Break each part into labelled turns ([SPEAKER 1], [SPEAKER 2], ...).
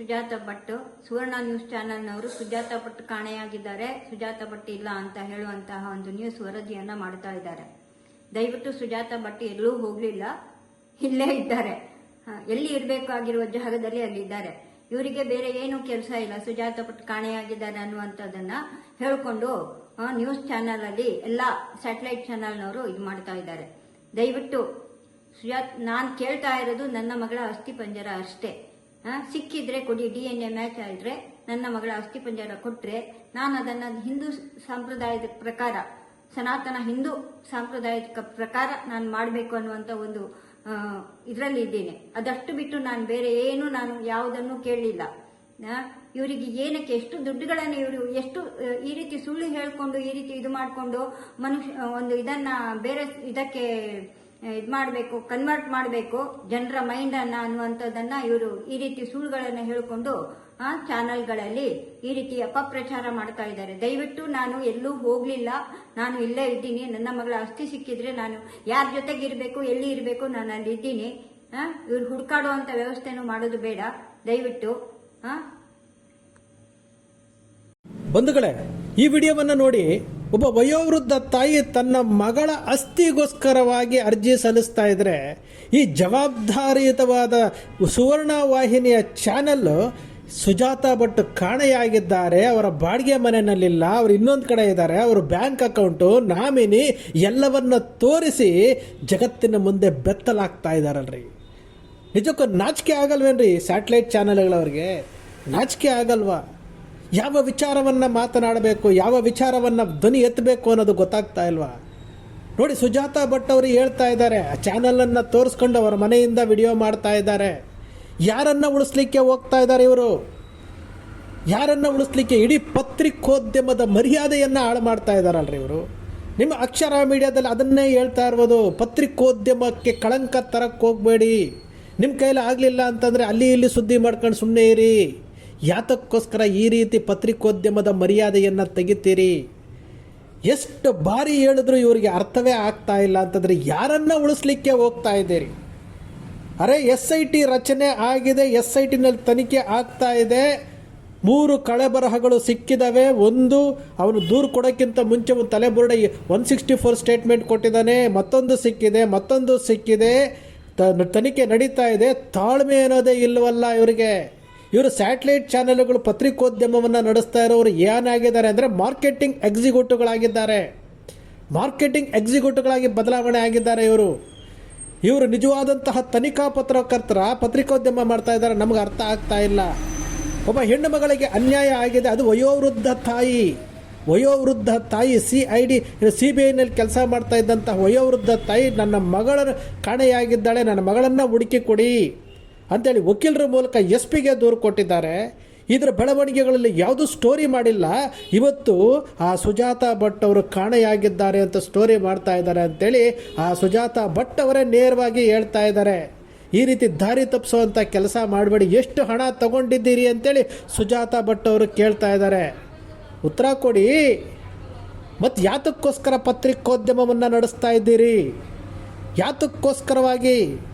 [SPEAKER 1] Sujata Bhat, Suvarna news ಚಾನೆಲ್ನವರು ಸುಜಾತ ಭಟ್ ಕಾಣೆಯಾಗಿದ್ದಾರೆ. ಸುಜಾತ ಭಟ್ ಇಲ್ಲ ಅಂತ ಹೇಳುವಂತಹ ಒಂದು ನ್ಯೂಸ್ ವರದಿಯನ್ನ ಮಾಡ್ತಾ ಇದ್ದಾರೆ. ದಯವಿಟ್ಟು ಸುಜಾತ ಭಟ್ ಎಲ್ಲೂ ಹೋಗ್ಲಿಲ್ಲ. ಇಲ್ಲೇ ಇದ್ದಾರೆ. ಎಲ್ಲಿ ಇರಬೇಕಾಗಿರುವ ಜಾಗದಲ್ಲಿ ಅಲ್ಲಿದ್ದಾರೆ ಇವರಿಗೆ ಬೇರೆ ಏನು ಕೆಲಸ ಇಲ್ಲ. ಸುಜಾತ ಭಟ್ ಕಾಣೆಯಾಗಿದ್ದಾರೆ ಅನ್ನುವಂಥದ್ದನ್ನ ಹೇಳ್ಕೊಂಡು ನ್ಯೂಸ್ ಚಾನೆಲ್ ಅಲ್ಲಿ ಎಲ್ಲ ಸ್ಯಾಟಲೈಟ್ ಚಾನೆಲ್ನವರು ಇದು ಮಾಡ್ತಾ ಇದ್ದಾರೆ. ದಯವಿಟ್ಟು ಸುಜಾತ್, ನಾನು ಕೇಳ್ತಾ ಇರೋದು ನನ್ನ ಮಗಳ ಅಸ್ಥಿ ಪಂಜರ ಅಷ್ಟೇ. ಸಿಕ್ಕಿದ್ರೆ ಕೊಡಿ ಡಿ ಎನ್ ಎ ಮ್ಯಾಚ್ ಆದ್ರೆ ನನ್ನ ಮಗಳ ಅಸ್ಥಿಪಂಜರ ಪಂಜರ ಕೊಟ್ರೆ, ನಾನು ಅದನ್ನ ಹಿಂದೂ ಸಂಪ್ರದಾಯದ ಪ್ರಕಾರ, ಸನಾತನ ಹಿಂದೂ ಸಾಂಪ್ರದಾಯಿಕ ಪ್ರಕಾರ ನಾನು ಮಾಡಬೇಕು ಅನ್ನುವಂಥ ಒಂದು ಇದರಲ್ಲಿ ಇದ್ದೇನೆ. ಅದಷ್ಟು ಬಿಟ್ಟು ನಾನು ಬೇರೆ ಏನು ನಾನು ಯಾವುದನ್ನು ಕೇಳಲಿಲ್ಲ ಇವರಿಗೆ ಏನಕ್ಕೆ ಎಷ್ಟು ದುಡ್ಡುಗಳನ್ನು ಇವರು ಎಷ್ಟು ಈ ರೀತಿ ಸುಳ್ಳು ಹೇಳ್ಕೊಂಡು, ಈ ರೀತಿ ಇದು ಮಾಡಿಕೊಂಡು, ಮನುಷ್ಯ, ಒಂದು ಇದನ್ನ ಬೇರೆ ಇದಕ್ಕೆ ಇದು ಮಾಡಬೇಕು ಕನ್ವರ್ಟ್ ಮಾಡಬೇಕು, ಜನರ ಮೈಂಡ್ ಅನ್ನ ಅನ್ನುವಂಥದ್ದನ್ನ ಇವರು ಈ ರೀತಿ ಸುಳ್ಳುಗಳನ್ನು ಹೇಳಿಕೊಂಡು, ಆ ಚಾನೆಲ್ಗಳಲ್ಲಿ ಈ ರೀತಿ ಅಪಪ್ರಚಾರ ಮಾಡ್ತಾ ಇದ್ದಾರೆ. ದಯವಿಟ್ಟು ನಾನು ಎಲ್ಲೂ ಹೋಗ್ಲಿಲ್ಲ. ನಾನು ಇಲ್ಲೇ ಇದ್ದೀನಿ. ನನ್ನ ಮಗಳ ಅಸ್ಥಿ ಸಿಕ್ಕಿದ್ರೆ ನಾನು ಯಾರ ಜೊತೆಗೆ ಇರಬೇಕು, ಎಲ್ಲಿ ಇರಬೇಕು, ನಾನು ಅಲ್ಲಿ ಇದ್ದೀನಿ. ಇವ್ರು ಹುಡುಕಾಡುವಂತ ವ್ಯವಸ್ಥೆನೂ ಮಾಡೋದು ಬೇಡ. ದಯವಿಟ್ಟು
[SPEAKER 2] ಬಂಧುಗಳೇ, ಈ ವಿಡಿಯೋವನ್ನ ನೋಡಿ ಒಬ್ಬ ವಯೋವೃದ್ಧ ತಾಯಿ ತನ್ನ ಮಗಳ ಅಸ್ಥಿಗೋಸ್ಕರವಾಗಿ ಅರ್ಜಿ ಸಲ್ಲಿಸ್ತಾ ಇದ್ದರೆ ಈ ಜವಾಬ್ದಾರಿಯುತವಾದ ಸುವರ್ಣ ವಾಹಿನಿಯ ಚಾನೆಲ್ ಸುಜಾತ ಭಟ್ ಕಾಣೆಯಾಗಿದ್ದಾರೆ. ಅವರ ಬಾಡಿಗೆ ಮನೆಯಲ್ಲಿಲ್ಲ, ಅವರು ಇನ್ನೊಂದು ಕಡೆ ಇದ್ದಾರೆ. ಅವರು ಬ್ಯಾಂಕ್ ಅಕೌಂಟು, ನಾಮಿನಿ ಎಲ್ಲವನ್ನ ತೋರಿಸಿ ಜಗತ್ತಿನ ಮುಂದೆ ಬೆತ್ತಲಾಗ್ತಾ ಇದ್ದಾರಲ್ರಿ. ನಿಜಕ್ಕೂ ನಾಚಿಕೆ ಆಗಲ್ವೇನ್ರಿ ಸ್ಯಾಟಲೈಟ್ ಚಾನೆಲ್ಗಳವ್ರಿಗೆ? ನಾಚಿಕೆ ಆಗಲ್ವಾ? ಯಾವ ವಿಚಾರವನ್ನು ಮಾತನಾಡಬೇಕು, ಯಾವ ವಿಚಾರವನ್ನು ಧ್ವನಿ ಎತ್ತಬೇಕು ಅನ್ನೋದು ಗೊತ್ತಾಗ್ತಾ ಇಲ್ವಾ? ನೋಡಿ, ಸುಜಾತ ಭಟ್ ಅವರು ಹೇಳ್ತಾ ಇದ್ದಾರೆ, ಆ ಚಾನಲನ್ನು ತೋರಿಸ್ಕೊಂಡು ಅವರ ಮನೆಯಿಂದ ವಿಡಿಯೋ ಮಾಡ್ತಾ ಇದ್ದಾರೆ. ಯಾರನ್ನು ಉಳಿಸ್ಲಿಕ್ಕೆ ಹೋಗ್ತಾ ಇದ್ದಾರೆ ಇವರು? ಯಾರನ್ನು ಉಳಿಸ್ಲಿಕ್ಕೆ? ಇಡೀ ಪತ್ರಿಕೋದ್ಯಮದ ಮರ್ಯಾದೆಯನ್ನು ಹಾಳು ಮಾಡ್ತಾ ಇದ್ದಾರಲ್ರಿ ಇವರು? ನಿಮ್ಮ ಅಕ್ಷರ ಮೀಡಿಯಾದಲ್ಲಿ ಅದನ್ನೇ ಹೇಳ್ತಾ ಇರ್ಬೋದು, ಪತ್ರಿಕೋದ್ಯಮಕ್ಕೆ ಕಳಂಕ ತರಕ್ಕೆ ಹೋಗಬೇಡಿ. ನಿಮ್ಮ ಕೈಲಿ ಆಗಲಿಲ್ಲ ಅಂತಂದರೆ ಅಲ್ಲಿ ಇಲ್ಲಿ ಸುದ್ದಿ ಮಾಡ್ಕೊಂಡು ಸುಮ್ಮನೆ ಇರಿ. ಯಾತಕ್ಕೋಸ್ಕರ ಈ ರೀತಿ ಪತ್ರಿಕೋದ್ಯಮದ ಮರ್ಯಾದೆಯನ್ನು ತೆಗಿತೀರಿ? ಎಷ್ಟು ಬಾರಿ ಹೇಳಿದ್ರು ಇವರಿಗೆ ಅರ್ಥವೇ ಆಗ್ತಾ ಇಲ್ಲ ಅಂತಂದರೆ ಯಾರನ್ನ ಉಳಿಸ್ಲಿಕ್ಕೆ ಹೋಗ್ತಾ ಇದ್ದೀರಿ? ಅರೆ ಎಸ್ ಐ ಟಿ ರಚನೆ ಆಗಿದೆ ಎಸ್ ಐ ಟಿನಲ್ಲಿ ತನಿಖೆ ಆಗ್ತಾ ಇದೆ. ಮೂರು ಕಳೆಬರಹಗಳು ಸಿಕ್ಕಿದಾವೆ. ಒಂದು, ಅವನು ದೂರು ಕೊಡೋಕ್ಕಿಂತ ಮುಂಚೆ ಒಂದು ತಲೆಬುರುಡೆ ಒನ್ ಸಿಕ್ಸ್ಟಿ ಫೋರ್ ಸ್ಟೇಟ್ಮೆಂಟ್ ಕೊಟ್ಟಿದ್ದಾನೆ. ಮತ್ತೊಂದು ಸಿಕ್ಕಿದೆ ಮತ್ತೊಂದು ಸಿಕ್ಕಿದೆ. ತನಿಖೆ ನಡೀತಾ ಇದೆ. ತಾಳ್ಮೆ ಅನ್ನೋದೇ ಇಲ್ಲವಲ್ಲ ಇವರಿಗೆ. ಇವರು ಸ್ಯಾಟಲೈಟ್ ಚಾನೆಲ್ಗಳು ಪತ್ರಿಕೋದ್ಯಮವನ್ನು ನಡೆಸ್ತಾ ಇರೋರು ಏನಾಗಿದ್ದಾರೆ ಅಂದರೆ ಮಾರ್ಕೆಟಿಂಗ್ ಎಕ್ಸಿಕ್ಯೂಟಿವ್ಗಳಾಗಿದ್ದಾರೆ. ಮಾರ್ಕೆಟಿಂಗ್ ಎಕ್ಸಿಕ್ಯೂಟಿವ್ಗಳಾಗಿ ಬದಲಾವಣೆ ಆಗಿದ್ದಾರೆ ಇವರು. ಇವರು ನಿಜವಾದಂತಹ ತನಿಖಾ ಪತ್ರಕರ್ತರ ಪತ್ರಿಕೋದ್ಯಮ ಮಾಡ್ತಾ ಇದ್ದಾರೆ. ನಮಗೆ ಅರ್ಥ ಆಗ್ತಾ ಇಲ್ಲ. ಒಬ್ಬ ಹೆಣ್ಣು ಮಗಳಿಗೆ ಅನ್ಯಾಯ ಆಗಿದೆ. ಅದು ವಯೋವೃದ್ಧ ತಾಯಿ. ವಯೋವೃದ್ಧ ತಾಯಿ C I D C B ಐನಲ್ಲಿ ಕೆಲಸ ಮಾಡ್ತಾ ಇದ್ದಂತಹ ವಯೋವೃದ್ಧ ತಾಯಿ ನನ್ನ ಮಗಳ ಕಾಣೆಯಾಗಿದ್ದಾಳೆ. ನನ್ನ ಮಗಳನ್ನು ಹುಡುಕಿ ಕೊಡಿ. ಅಂತೇಳಿ ವಕೀಲರ ಮೂಲಕ ಎಸ್ ಪಿಗೆ ದೂರು ಕೊಟ್ಟಿದ್ದಾರೆ. ಇದರ ಬೆಳವಣಿಗೆಗಳಲ್ಲಿ ಯಾವುದೂ ಸ್ಟೋರಿ ಮಾಡಿಲ್ಲ. ಇವತ್ತು ಆ ಸುಜಾತ ಭಟ್ ಅವರು ಕಾಣೆಯಾಗಿದ್ದಾರೆ ಅಂತ ಸ್ಟೋರಿ ಮಾಡ್ತಾ ಇದ್ದಾರೆ ಅಂತೇಳಿ ಆ ಸುಜಾತ ಭಟ್ ಅವರೇ ನೇರವಾಗಿ ಹೇಳ್ತಾ ಇದ್ದಾರೆ. ಈ ರೀತಿ ದಾರಿ ತಪ್ಪಿಸುವಂಥ ಕೆಲಸ ಮಾಡಬೇಡಿ. ಎಷ್ಟು ಹಣ ತಗೊಂಡಿದ್ದೀರಿ ಅಂತೇಳಿ ಸುಜಾತ ಭಟ್ ಅವರು ಕೇಳ್ತಾ ಇದ್ದಾರೆ. ಉತ್ತರ ಕೊಡಿ. ಮತ್ತು ಯಾತಕ್ಕೋಸ್ಕರ ಪತ್ರಿಕೋದ್ಯಮವನ್ನು ನಡೆಸ್ತಾ ಇದ್ದೀರಿ? ಯಾತಕ್ಕೋಸ್ಕರವಾಗಿ?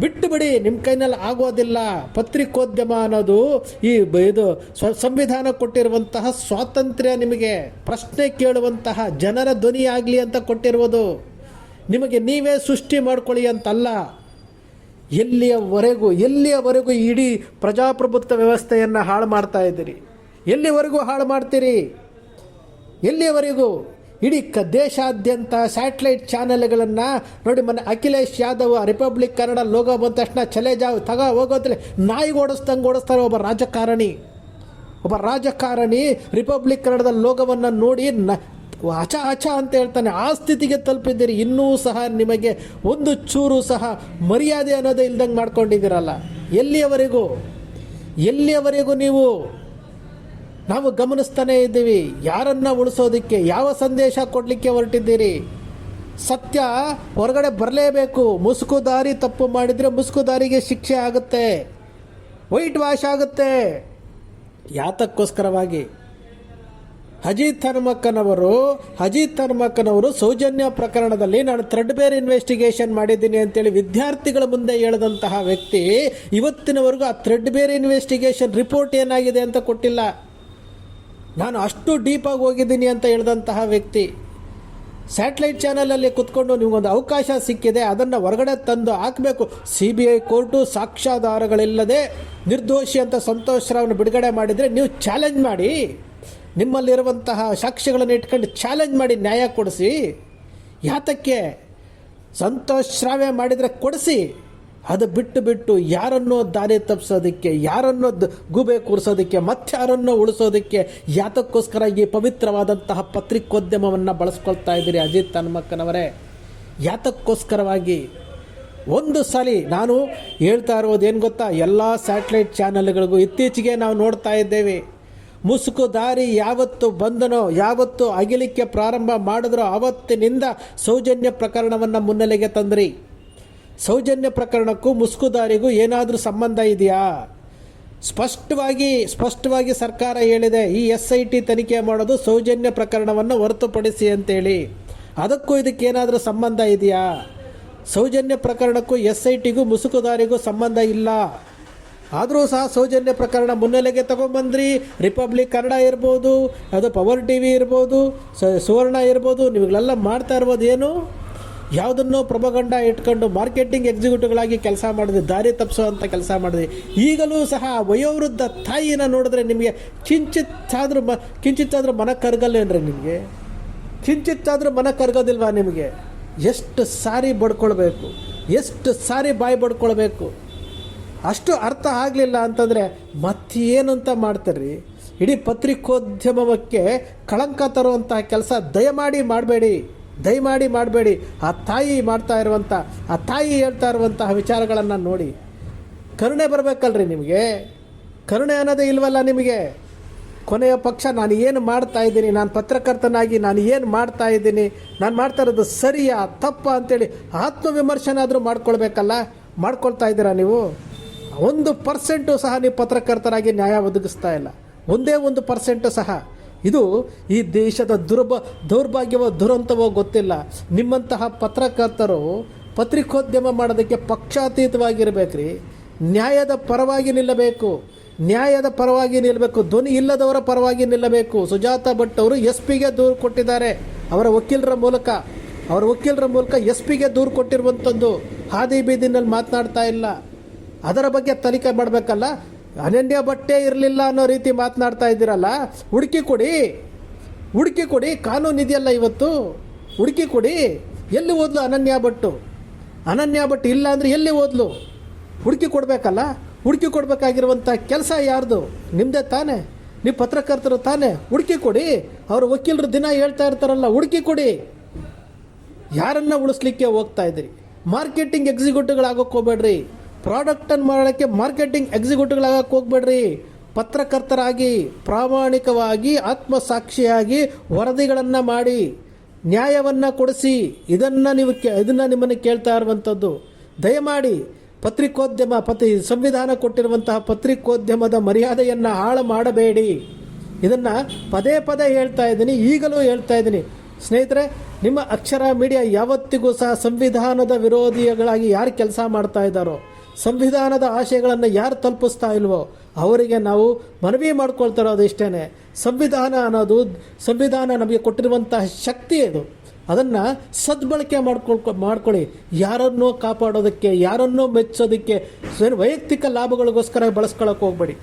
[SPEAKER 2] ಬಿಟ್ಟು ಬಿಡಿ ನಿಮ್ಮ ಕೈನಲ್ಲಿ ಆಗೋದಿಲ್ಲ. ಪತ್ರಿಕೋದ್ಯಮ ಅನ್ನೋದು ಈ ಇದು ಸ್ವ ಸಂವಿಧಾನ ಕೊಟ್ಟಿರುವಂತಹ ಸ್ವಾತಂತ್ರ್ಯ ನಿಮಗೆ. ಪ್ರಶ್ನೆ ಕೇಳುವಂತಹ ಜನರ ಧ್ವನಿ ಆಗಲಿ ಅಂತ ಕೊಟ್ಟಿರುವುದು. ನಿಮಗೆ ನೀವೇ ಸೃಷ್ಟಿ ಮಾಡ್ಕೊಳ್ಳಿ ಅಂತಲ್ಲ. ಎಲ್ಲಿಯವರೆಗೂ ಎಲ್ಲಿಯವರೆಗೂ ಇಡೀ ಪ್ರಜಾಪ್ರಭುತ್ವ ವ್ಯವಸ್ಥೆಯನ್ನು ಹಾಳು ಮಾಡ್ತಾ ಇದ್ದೀರಿ? ಎಲ್ಲಿವರೆಗೂ ಹಾಳು ಮಾಡ್ತೀರಿ? ಎಲ್ಲಿಯವರೆಗೂ? ಇಡೀ ದೇಶಾದ್ಯಂತ ಸ್ಯಾಟಲೈಟ್ ಚಾನೆಲ್ಗಳನ್ನು ನೋಡಿ ಮೊನ್ನೆ ಅಖಿಲೇಶ್ ಯಾದವ್, ರಿಪಬ್ಲಿಕ್ ಕನ್ನಡ ಲೋಗೋ ಬಂದ ತಕ್ಷಣ ಚಲೆ ಜಾವ್, ತಗ ಹೋಗೋದ್ರೆ ನಾಯಿ ಓಡಿಸ್ದಂಗೆ ಓಡಿಸ್ತಾರೆ ಒಬ್ಬ ರಾಜಕಾರಣಿ. ಒಬ್ಬ ರಾಜಕಾರಣಿ ರಿಪಬ್ಲಿಕ್ ಕನ್ನಡದ ಲೋಗವನ್ನು ನೋಡಿ ನ ಅಚ ಅಚ ಅಂತ ಹೇಳ್ತಾನೆ. ಆ ಸ್ಥಿತಿಗೆ ತಲುಪಿದ್ದೀರಿ. ಇನ್ನೂ ಸಹ ನಿಮಗೆ ಒಂದು ಚೂರು ಸಹ ಮರ್ಯಾದೆ ಅನ್ನೋದೇ ಇಲ್ದಂಗೆ ಮಾಡ್ಕೊಂಡಿದ್ದೀರಲ್ಲ. ಎಲ್ಲಿಯವರೆಗೂ? ಎಲ್ಲಿಯವರೆಗೂ ನೀವು ನಾವು ಗಮನಿಸ್ತಾನೇ ಇದ್ದೀವಿ. ಯಾರನ್ನ ಉಳಿಸೋದಕ್ಕೆ, ಯಾವ ಸಂದೇಶ ಕೊಡಲಿಕ್ಕೆ ಹೊರಟಿದ್ದೀರಿ? ಸತ್ಯ ಹೊರಗಡೆ ಬರಲೇಬೇಕು. ಮುಸುಕು ದಾರಿ ತಪ್ಪು ಮಾಡಿದರೆ ಮುಸುಕು ದಾರಿಗೆ ಶಿಕ್ಷೆ ಆಗುತ್ತೆ. ವೈಟ್ ವಾಶ್ ಆಗುತ್ತೆ. ಯಾತಕ್ಕೋಸ್ಕರವಾಗಿ? ಅಜಿತ್ ಹನುಮಕ್ಕನವರು ಅಜಿತ್ ಹನುಮಕ್ಕನವರು ಸೌಜನ್ಯ ಪ್ರಕರಣದಲ್ಲಿ ನಾನು ಥ್ರೆಡ್ ಬೇರ್ ಇನ್ವೆಸ್ಟಿಗೇಷನ್ ಮಾಡಿದ್ದೀನಿ ಅಂತೇಳಿ ವಿದ್ಯಾರ್ಥಿಗಳ ಮುಂದೆ ಹೇಳಿದಂತಹ ವ್ಯಕ್ತಿ ಇವತ್ತಿನವರೆಗೂ ಆ ಥ್ರೆಡ್ ಬೇರ್ ಇನ್ವೆಸ್ಟಿಗೇಷನ್ ರಿಪೋರ್ಟ್ ಏನಾಗಿದೆ ಅಂತ ಕೊಟ್ಟಿಲ್ಲ. ನಾನು ಅಷ್ಟು ಡೀಪಾಗಿ ಹೋಗಿದ್ದೀನಿ ಅಂತ ಹೇಳಿದಂತಹ ವ್ಯಕ್ತಿ ಸ್ಯಾಟಲೈಟ್ ಚಾನಲಲ್ಲಿ ಕುತ್ಕೊಂಡು ನಿಮಗೊಂದು ಅವಕಾಶ ಸಿಕ್ಕಿದೆ, ಅದನ್ನು ಹೊರಗಡೆ ತಂದು ಹಾಕಬೇಕು. ಸಿ ಬಿ ಐ ಕೋರ್ಟು ಸಾಕ್ಷ್ಯಾಧಾರಗಳಿಲ್ಲದೆ ನಿರ್ದೋಷಿ ಅಂತ ಸಂತೋಷ್ ಬಿಡುಗಡೆ ಮಾಡಿದರೆ ನೀವು ಚಾಲೆಂಜ್ ಮಾಡಿ. ನಿಮ್ಮಲ್ಲಿರುವಂತಹ ಸಾಕ್ಷಿಗಳನ್ನು ಇಟ್ಕೊಂಡು ಚಾಲೆಂಜ್ ಮಾಡಿ ನ್ಯಾಯ ಕೊಡಿಸಿ. ಯಾತಕ್ಕೆ? ಸಂತೋಷ್ ಶ್ರಾವ್ಯ ಮಾಡಿದರೆ ಕೊಡಿಸಿ. ಅದು ಬಿಟ್ಟು ಬಿಟ್ಟು ಯಾರನ್ನೋ ದಾರಿ ತಪ್ಪಿಸೋದಕ್ಕೆ ಯಾರನ್ನೋ ಗೂಬೆ ಕೂರಿಸೋದಕ್ಕೆ ಮತ್ತಾರನ್ನೋ ಉಳಿಸೋದಕ್ಕೆ ಯಾತಕ್ಕೋಸ್ಕರ ಈ ಪವಿತ್ರವಾದಂತಹ ಪತ್ರಿಕೋದ್ಯಮವನ್ನು ಬಳಸ್ಕೊಳ್ತಾ ಇದ್ದೀರಿ ಅಜಿತ್ ಹನುಮಕ್ಕನವರೇ. ಯಾತಕ್ಕೋಸ್ಕರವಾಗಿ ಒಂದು ಸಲಿ ನಾನು ಹೇಳ್ತಾ ಇರೋದು ಏನು ಗೊತ್ತಾ? ಎಲ್ಲ ಸ್ಯಾಟಲೈಟ್ ಚಾನಲ್ಗಳಿಗೂ ಇತ್ತೀಚೆಗೆ ನಾವು ನೋಡ್ತಾ ಇದ್ದೇವೆ. ಮುಸುಕು ದಾರಿ ಯಾವತ್ತು ಬಂದನೋ, ಯಾವತ್ತು ಅಗಿಲಿಕ್ಕೆ ಪ್ರಾರಂಭ ಮಾಡಿದ್ರೋ ಆವತ್ತಿನಿಂದ ಸೌಜನ್ಯ ಪ್ರಕರಣವನ್ನು ಮುನ್ನೆಲೆಗೆ ತಂದ್ರಿ. ಸೌಜನ್ಯ ಪ್ರಕರಣಕ್ಕೂ ಮುಸ್ಕುದಾರಿಗೂ ಏನಾದರೂ ಸಂಬಂಧ ಇದೆಯಾ? ಸ್ಪಷ್ಟವಾಗಿ ಸ್ಪಷ್ಟವಾಗಿ ಸರ್ಕಾರ ಹೇಳಿದೆ, ಈ ಎಸ್ ಐ ಟಿ ತನಿಖೆ ಮಾಡೋದು ಸೌಜನ್ಯ ಪ್ರಕರಣವನ್ನು ಹೊರತುಪಡಿಸಿ ಅಂತೇಳಿ. ಅದಕ್ಕೂ ಇದಕ್ಕೇನಾದರೂ ಸಂಬಂಧ ಇದೆಯಾ? ಸೌಜನ್ಯ ಪ್ರಕರಣಕ್ಕೂ ಎಸ್ ಐ ಟಿಗೂ ಮುಸುಕುದಾರಿಗೂ ಸಂಬಂಧ ಇಲ್ಲ. ಆದರೂ ಸಹ ಸೌಜನ್ಯ ಪ್ರಕರಣ ಮುನ್ನೆಲೆಗೆ ತಗೊಂಬಂದ್ರಿ. ರಿಪಬ್ಲಿಕ್ ಕನ್ನಡ ಇರ್ಬೋದು, ಅದು ಪವರ್ ಟಿ ವಿ ಇರ್ಬೋದು ಸುವರ್ಣ ಇರ್ಬೋದು ನೀವುಗಳೆಲ್ಲ ಮಾಡ್ತಾ ಇರ್ಬೋದು ಏನು? ಯಾವುದನ್ನೋ ಪ್ರಭಗಂಡ ಇಟ್ಕೊಂಡು ಮಾರ್ಕೆಟಿಂಗ್ ಎಕ್ಸಿಕ್ಯೂಟಿವ್ಗಳಾಗಿ ಕೆಲಸ ಮಾಡಿದ್ವಿ ದಾರಿ ತಪ್ಪಿಸುವಂಥ ಕೆಲಸ ಮಾಡಿದ್ವಿ ಈಗಲೂ ಸಹ ವಯೋವೃದ್ಧ ತಾಯಿನ ನೋಡಿದ್ರೆ ನಿಮಗೆ ಕಿಂಚಿತ್ತಾದ್ರೂ ಮ ಕಿಂಚಿತ್ತಾದರೂ ಮನ ಕರ್ಗಲ್ಲೇನ್ರಿ ನಿಮಗೆ? ಕಿಂಚಿತ್ತಾದ್ರೂ ಮನ ಕರ್ಗೋದಿಲ್ವಾ ನಿಮಗೆ? ಎಷ್ಟು ಸಾರಿ ಬಡ್ಕೊಳ್ಬೇಕು, ಎಷ್ಟು ಸಾರಿ ಬಾಯಿ ಬಡ್ಕೊಳ್ಬೇಕು. ಅಷ್ಟು ಅರ್ಥ ಆಗಲಿಲ್ಲ ಅಂತಂದರೆ ಮತ್ತೇನಂತ ಮಾಡ್ತಾರ್ರಿ ಇಡೀ ಪತ್ರಿಕೋದ್ಯಮಕ್ಕೆ ಕಳಂಕ ತರುವಂತಹ ಕೆಲಸ ದಯಮಾಡಿ ಮಾಡಬೇಡಿ. ದಯಮಾಡಿ ಮಾಡಬೇಡಿ. ಆ ತಾಯಿ ಮಾಡ್ತಾ ಇರುವಂಥ ಆ ತಾಯಿ ಹೇಳ್ತಾ ಇರುವಂತಹ ವಿಚಾರಗಳನ್ನು ನೋಡಿ. ಕರುಣೆ ಬರಬೇಕಲ್ರಿ ನಿಮಗೆ? ಕರುಣೆ ಅನ್ನೋದೇ ಇಲ್ವಲ್ಲ ನಿಮಗೆ? ಕೊನೆಯ ಪಕ್ಷ ನಾನು ಏನು ಮಾಡ್ತಾ ಇದ್ದೀನಿ, ನಾನು ಪತ್ರಕರ್ತನಾಗಿ ನಾನು ಏನು ಮಾಡ್ತಾ ಇದ್ದೀನಿ, ನಾನು ಮಾಡ್ತಾ ಇರೋದು ಸರಿಯಾ, ತಪ್ಪ ಅಂತೇಳಿ ಆತ್ಮವಿಮರ್ಶನಾದರೂ ಮಾಡ್ಕೊಳ್ಬೇಕಲ್ಲ? ಮಾಡ್ಕೊಳ್ತಾ ಇದ್ದೀರಾ ನೀವು? ಒಂದು ಪರ್ಸೆಂಟು ಸಹ ನೀವು ಪತ್ರಕರ್ತರಾಗಿ ನ್ಯಾಯ ಒದಗಿಸ್ತಾ ಇಲ್ಲ. ಒಂದೇ ಒಂದು ಪರ್ಸೆಂಟು ಸಹ. ಇದು ಈ ದೇಶದ ದುರ್ಬ ದೌರ್ಭಾಗ್ಯವೋ ದುರಂತವೋ ಗೊತ್ತಿಲ್ಲ. ನಿಮ್ಮಂತಹ ಪತ್ರಕರ್ತರು ಪತ್ರಿಕೋದ್ಯಮ ಮಾಡೋದಕ್ಕೆ ಪಕ್ಷಾತೀತವಾಗಿರ್ಬೇಕ್ರಿ. ನ್ಯಾಯದ ಪರವಾಗಿ ನಿಲ್ಲಬೇಕು. ನ್ಯಾಯದ ಪರವಾಗಿ ನಿಲ್ಲಬೇಕು ಧ್ವನಿ ಇಲ್ಲದವರ ಪರವಾಗಿ ನಿಲ್ಲಬೇಕು. ಸುಜಾತ ಭಟ್ ಅವರು ಎಸ್ ಪಿಗೆ ದೂರು ಕೊಟ್ಟಿದ್ದಾರೆ. ಅವರ ವಕೀಲರ ಮೂಲಕ. ಅವರ ವಕೀಲರ ಮೂಲಕ ಎಸ್ ಪಿಗೆ ದೂರು ಕೊಟ್ಟಿರುವಂಥದ್ದು ಹಾದಿ ಬೀದಿನಲ್ಲಿ ಮಾತನಾಡ್ತಾ ಇಲ್ಲ. ಅದರ ಬಗ್ಗೆ ತನಿಖೆ ಮಾಡಬೇಕಲ್ಲ? ಅನನ್ಯ ಬಟ್ಟೆ ಇರಲಿಲ್ಲ ಅನ್ನೋ ರೀತಿ ಮಾತನಾಡ್ತಾ ಇದ್ದೀರಲ್ಲ, ಹುಡುಕಿ ಕೊಡಿ ಹುಡುಕಿ ಕೊಡಿ, ಕಾನೂನು ಇದೆಯಲ್ಲ ಇವತ್ತು, ಹುಡುಕಿ ಕೊಡಿ, ಎಲ್ಲಿ ಓದ್ಲು ಅನನ್ಯ ಭಟ್ಟು? ಅನನ್ಯ ಭಟ್ ಇಲ್ಲ ಅಂದರೆ ಎಲ್ಲಿ ಓದ್ಲು? ಹುಡುಕಿ ಕೊಡಬೇಕಲ್ಲ, ಹುಡುಕಿ ಕೊಡಬೇಕಾಗಿರುವಂಥ ಕೆಲಸ ಯಾರ್ದು? ನಿಮ್ಮದೇ ತಾನೇ ನೀವು ಪತ್ರಕರ್ತರು ತಾನೇ, ಹುಡುಕಿ ಕೊಡಿ, ಅವ್ರ ವಕೀಲರು ದಿನ ಹೇಳ್ತಾ ಇರ್ತಾರಲ್ಲ, ಹುಡುಕಿ ಕೊಡಿ. ಯಾರನ್ನ ಉಳಿಸ್ಲಿಕ್ಕೆ ಹೋಗ್ತಾ ಇದ್ರಿ ಮಾರ್ಕೆಟಿಂಗ್ ಎಕ್ಸಿಕ್ಯೂಟಿವ್ಗಳಾಗೋಕೆ ಹೋಗ್ಬೇಡ್ರಿ. ಪ್ರಾಡಕ್ಟನ್ನು ಮಾಡೋಕ್ಕೆ ಮಾರ್ಕೆಟಿಂಗ್ ಎಕ್ಸಿಕ್ಯೂಟಿವ್ಗಳಾಗಕ್ಕೆ ಹೋಗ್ಬೇಡ್ರಿ. ಪತ್ರಕರ್ತರಾಗಿ, ಪ್ರಾಮಾಣಿಕವಾಗಿ, ಆತ್ಮಸಾಕ್ಷಿಯಾಗಿ ವರದಿಗಳನ್ನು ಮಾಡಿ, ನ್ಯಾಯವನ್ನು ಕೊಡಿಸಿ, ಇದನ್ನು ನೀವು ಕೇ, ಇದನ್ನು ನಿಮ್ಮನ್ನು ಕೇಳ್ತಾ ಇರುವಂಥದ್ದು ದಯಮಾಡಿ ಪತ್ರಿಕೋದ್ಯಮ ಪತಿ ಸಂವಿಧಾನ ಕೊಟ್ಟಿರುವಂತಹ ಪತ್ರಿಕೋದ್ಯಮದ ಮರ್ಯಾದೆಯನ್ನು ಹಾಳು ಮಾಡಬೇಡಿ. ಇದನ್ನು ಪದೇ ಪದೇ ಹೇಳ್ತಾ ಇದ್ದೀನಿ, ಈಗಲೂ ಹೇಳ್ತಾ ಇದ್ದೀನಿ. ಸ್ನೇಹಿತರೆ, ನಿಮ್ಮ ಅಕ್ಷರ ಮೀಡಿಯಾ ಯಾವತ್ತಿಗೂ ಸಹ ಸಂವಿಧಾನದ ವಿರೋಧಿಗಳಾಗಿ ಯಾರು ಕೆಲಸ ಮಾಡ್ತಾ ಇದ್ದಾರೋ ಸಂವಿಧಾನದ ಆಶಯಗಳನ್ನು ಯಾರು ತಲುಪಿಸ್ತಾ ಇಲ್ವೋ ಅವರಿಗೆ ನಾವು ಮನವಿ ಮಾಡ್ಕೊಳ್ತಾ ಇರೋದು ಇಷ್ಟೇ ಸಂವಿಧಾನ ಅನ್ನೋದು ಸಂವಿಧಾನ ನಮಗೆ ಕೊಟ್ಟಿರುವಂತಹ ಶಕ್ತಿ ಅದು ಅದನ್ನು ಸದ್ಬಳಕೆ ಮಾಡ್ಕೊಳ್ಕೊ ಮಾಡ್ಕೊಳ್ಳಿ ಯಾರನ್ನೋ ಕಾಪಾಡೋದಕ್ಕೆ, ಯಾರನ್ನೋ ಮೆಚ್ಚೋದಕ್ಕೆ ವೈಯಕ್ತಿಕ ಲಾಭಗಳಿಗೋಸ್ಕರ ಬಳಸ್ಕೊಳಕ್ಕೆ ಹೋಗ್ಬೇಡಿ.